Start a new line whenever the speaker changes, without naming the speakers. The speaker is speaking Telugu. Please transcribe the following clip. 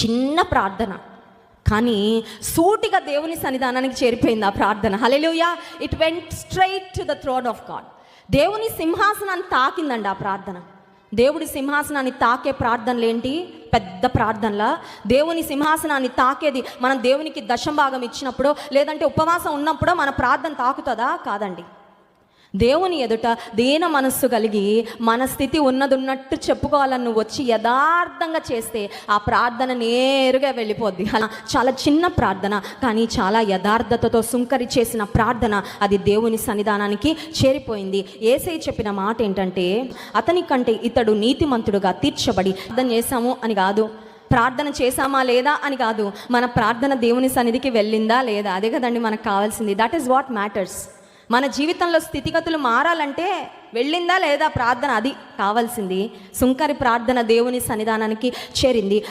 చిన్న ప్రార్థన. కానీ సూటిగా దేవుని సన్నిధానానికి చేరిపోయింది ఆ ప్రార్థన. Hallelujah it went straight to the throne of God దేవుని సింహాసనాన్ని తాకిందండి ఆ ప్రార్థన. దేవుడి సింహాసనాన్ని తాకే ప్రార్థనలు ఏంటి? పెద్ద ప్రార్థనలా. దేవుని సింహాసనాన్ని తాకేది మనం దేవునికి దశంభాగం ఇచ్చినప్పుడో లేదంటే ఉపవాసం ఉన్నప్పుడో మన ప్రార్థన తాకుతుందా? కాదండి. దేవుని ఎదుట దేన మనస్సు కలిగి మన స్థితి ఉన్నది ఉన్నట్టు చెప్పుకోవాలని నువ్వు వచ్చి యథార్థంగా చేస్తే ఆ ప్రార్థన నేరుగా వెళ్ళిపోద్ది. అలా చాలా చిన్న ప్రార్థన కానీ చాలా యథార్థతతో సుంకరి చేసిన ప్రార్థన అది దేవుని సన్నిధానానికి చేరిపోయింది. ఏసై చెప్పిన మాట ఏంటంటే అతని కంటే ఇతడు నీతిమంతుడుగా తీర్చబడి అర్థం చేశాము అని కాదు. ప్రార్థన చేశామా లేదా అని కాదు. మన ప్రార్థన దేవుని సన్నిధికి వెళ్ళిందా లేదా? అదే కదండి మనకు కావాల్సింది. దట్ ఈస్ వాట్ మ్యాటర్స్ మన జీవితంలో స్థితిగతులు మారాలంటే వెళ్ళిందా లేదా ప్రార్థన అది కావాల్సింది. సుంకరి ప్రార్థన దేవుని సన్నిధానానికి చేరింది.